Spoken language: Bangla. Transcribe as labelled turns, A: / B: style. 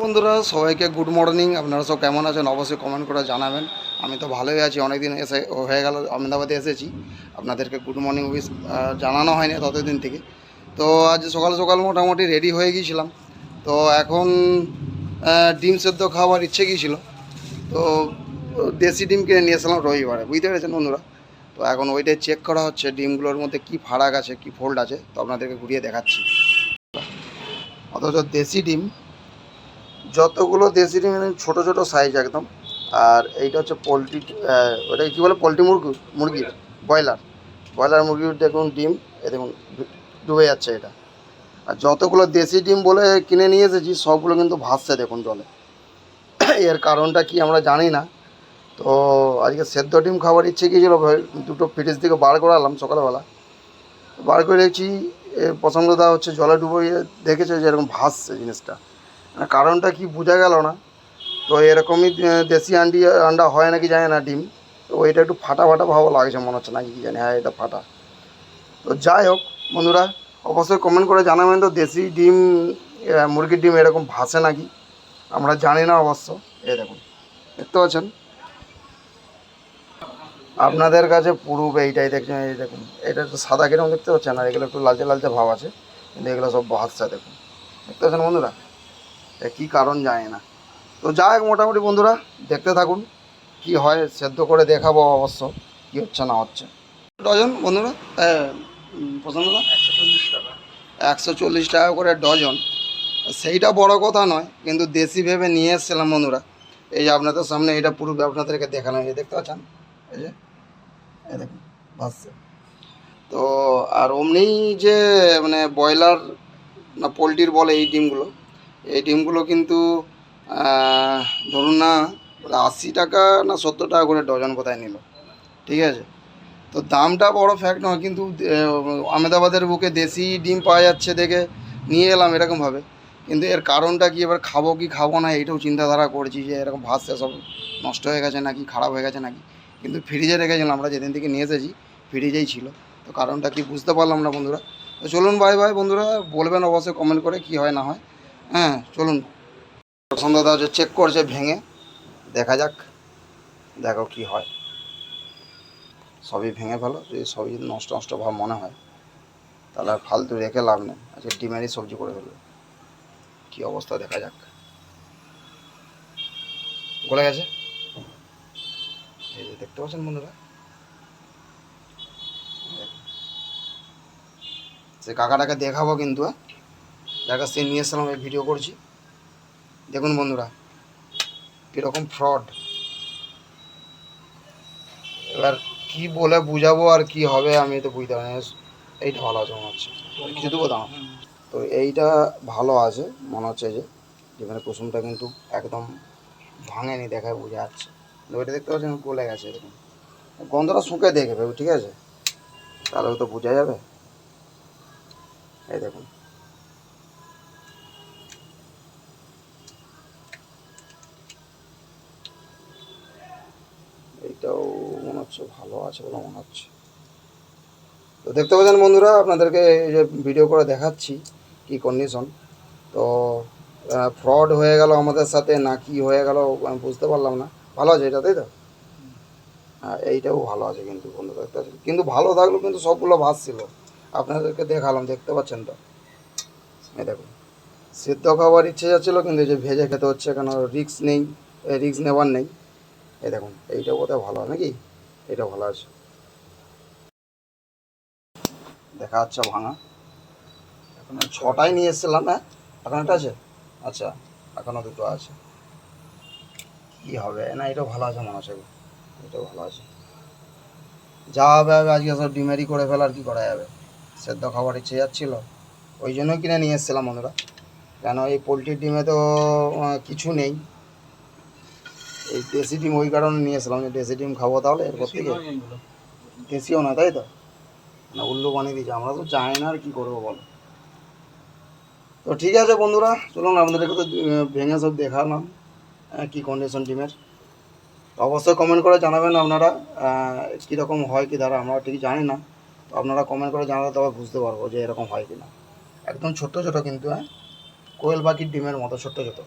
A: বন্ধুরা, সবাইকে গুড মর্নিং আপনারা সব কেমন আছেন? অবশ্যই কমেন্ট করে জানাবেন। আমি তো ভালোই আছি, অনেকদিন এসে হয়ে গেল, আহমেদাবাদে এসেছি। আপনাদেরকে গুড মর্নিং উইশ জানানো হয়নি ততদিন থেকে। তো আজ সকাল সকাল মোটামুটি রেডি হয়ে গিয়েছিলাম। তো এখন ডিম সেদ্ধ খাওয়ার ইচ্ছে গিয়েছিল। তো দেশি ডিম কিনে নিয়ে এসলাম রবিবারে। বুঝতে পেরেছেন বন্ধুরা? তো এখন ওইটাই চেক করা হচ্ছে, ডিমগুলোর মধ্যে কি ফারাক আছে, কি ফোল্ড আছে। তো আপনাদেরকে ঘুরিয়ে দেখাচ্ছি। অথচ দেশি ডিম যতগুলো দেশি ডিম ছোটো ছোটো সাইজ একদম। আর এইটা হচ্ছে পোলট্রি ওটা কী বলে? পোলট্রি মুরগি মুরগির ব্রয়লার। ব্রয়লার মুরগির দেখুন ডিম এ দেখুন ডুবে যাচ্ছে এটা। আর যতগুলো দেশি ডিম বলে কিনে নিয়ে এসেছি সবগুলো কিন্তু ভাসছে দেখুন জলে। এর কারণটা কি আমরা জানি না। তো আজকে সেদ্ধ ডিম খাবার ইচ্ছে কি ছিল? ভাই, দুটো ফ্রিজ থেকে বার করালাম সকালবেলা। বার করে দেখছি এ পছন্দটা হচ্ছে জলে ডুবিয়ে দেখেছে যে এরকম ভাসছে জিনিসটা। কারণটা কি বোঝা গেল না? তো এরকমই দেশি আন্ডি আন্ডা হয় নাকি জানি না ডিম। তো ওইটা একটু ফাটা ফাটা ভাব লাগছে, মনে হচ্ছে নাকি জানি। হ্যাঁ এটা ফাটা। তো যাই হোক, বন্ধুরা, অবশ্যই কমেন্ট করে জানাবেন তো, দেশি ডিম মুরগির ডিম এরকম ভাসে নাকি? আমরা জানি না অবশ্য। এই দেখুন, দেখতে পাচ্ছেন? আপনাদের কাছে পুরুপ এইটাই দেখছেন, এই দেখুন। এটা তো সাদা কীরকম দেখতে পাচ্ছেন? আর এগুলো একটু লালচে লালচে ভাব আছে, কিন্তু এগুলো সব ভাসছে, দেখুন। দেখতে পাচ্ছেন বন্ধুরা? কী কারণ জানি না। তো যাই হোক মোটামুটি বন্ধুরা দেখতে থাকুন কি হয় সেদ্ধ করে দেখাবো অবশ্য কি হচ্ছে না হচ্ছে। ডজন বন্ধুরা পছন্দটা একশো চল্লিশ টাকা। করে ডজন। সেইটা বড় কথা নয় কিন্তু দেশি ভেবে নিয়ে এসেছিলাম বন্ধুরা। এই যে আপনাদের সামনে এটা পুরো আপনাদেরকে দেখানো এই যে দেখতে পাচ্ছেন? এই যে এই দেখুন ভাসছে তো আর অমনি যে মানে ব্রয়লার না পোলট্রির বলে এই ডিমগুলো এই ডিমগুলো কিন্তু ধরুন না আশি টাকা না সত্তর টাকা করে ডজন কোথায় নিল? ঠিক আছে? তো দামটা বড় ফ্যাক্ট নয় কিন্তু আহ, আহমেদাবাদের বুকে দেশি ডিম পাওয়া যাচ্ছে দেখে নিয়ে এলাম এরকমভাবে কিন্তু এর কারণটা কি এবার খাব কি খাব না এইটাও চিন্তাধারা করছি যে এরকম ভাসছে সব নষ্ট হয়ে গেছে নাকি খারাপ হয়ে গেছে নাকি? কিন্তু ফ্রিজে রেখেছিলাম আমরা যেদিন থেকে নিয়ে এসেছি ফ্রিজেই ছিল। তো কারণটা কি বুঝতে পারলাম না বন্ধুরা। তো চলুন ভাই ভাই বন্ধুরা বলবেন অবশ্যই কমেন্ট করে কি হয় না হয়। হ্যাঁ চলুন। পছন্দটা হচ্ছে চেক করছে ভেঙে। দেখা যাক, দেখো কি হয়। সবই ভেঙে ফেলো, যদি সবই যদি নষ্ট নষ্ট ভাব মনে হয়, তাহলে আর ফালতু রেখে লাভ নেই। আজকে ডিমেরই সবজি করে ফেলবে। কি অবস্থা, দেখা যাক। গলে গেছে? এই যে দেখতে পাচ্ছেন বন্ধুরা? সে কাকাটাকে দেখাবো কিন্তু হ্যাঁ। যার কাছ থেকে নিয়ে এসেছিলাম এই ভিডিও করছি। দেখুন বন্ধুরা, কীরকম ফ্রড এবার কি বলে বুঝাবো আর কি হবে আমি তো বুঝতে পারি এইটা ভালো আছে মনে হচ্ছে। কিছু দেবো দাম তো এইটা ভালো আছে, মনে হচ্ছে যে, যেখানে কুসুমটা কিন্তু একদম ভাঙেনি, দেখায় বোঝা যাচ্ছে ওইটা দেখতে পাচ্ছেন, গলে গেছে এরকম। গন্ধটা শুকে দেখবে, ঠিক আছে? তাহলেও তো বোঝা যাবে। এই দেখুন। এইটাও মনে হচ্ছে ভালো আছে বলে মনে হচ্ছে। তো দেখতে পাচ্ছেন বন্ধুরা, আপনাদেরকে এই যে ভিডিও করে দেখাচ্ছি কি কন্ডিশন তো ফ্রড হয়ে গেল আমাদের সাথে না কি হয়ে গেল আমি বুঝতে পারলাম না। ভালো আছে এটা, তাই তো? হ্যাঁ এইটাও ভালো আছে কিন্তু বন্ধুরা, দেখতে পাচ্ছেন। কিন্তু ভালো থাকলেও কিন্তু সবগুলো ভাসছিল আপনাদেরকে দেখালাম, দেখতে পাচ্ছেন তো? এই দেখুন। সিদ্ধ খাবার ইচ্ছে যাচ্ছিল কিন্তু যে ভেজে খেতে হচ্ছে কেন? রিক্স নেই রিক্স নেওয়ার নেই। এই দেখুন, এইটা বোধহয় ভালো, নাকি? এটা ভালো আছে। দেখা যাচ্ছে ভাঙা। এখন ছটাই নিয়ে এসেছিলাম হ্যাঁ? এখন একটা আছে? আচ্ছা এখনও দুটো আছে। কি হবে? না এটা ভালো আছে মনে হচ্ছে। এটা ভালো আছে। যা হবে হবে, আজকে সব ডিমেরি করে ফেলার কি করা যাবে? সেদ্ধ খাবার ইচ্ছে যাচ্ছিল। ওই জন্যই কিনে নিয়ে এসেছিলাম বন্ধুরা। কেন, এই পোলট্রির ডিমে তো কিছু নেই। এই দেশি ডিম ওই কারণে নিয়ে এসেছিলাম যে দেশি ডিম খাব তাহলে এরপর থেকে দেশিও না তাই তো? না উল্লু বানিয়ে দিয়েছে। আমরা তো জানি না আর কী করব বলো। তো ঠিক আছে বন্ধুরা চলুন আপনাদেরকে তো ভেঙে সব দেখালাম কী কন্ডিশন ডিমের। অবশ্যই কমেন্ট করে জানাবেন আপনারা কীরকম হয় কি দাঁড়া আমরা ঠিক জানি না। তো আপনারা কমেন্ট করে জানালে তবে বুঝতে পারব যে এরকম হয় কি না একদম ছোট্ট ছোটো কিন্তু হ্যাঁ? কোয়েল পাখির ডিমের মতো ছোট্ট ছোটো।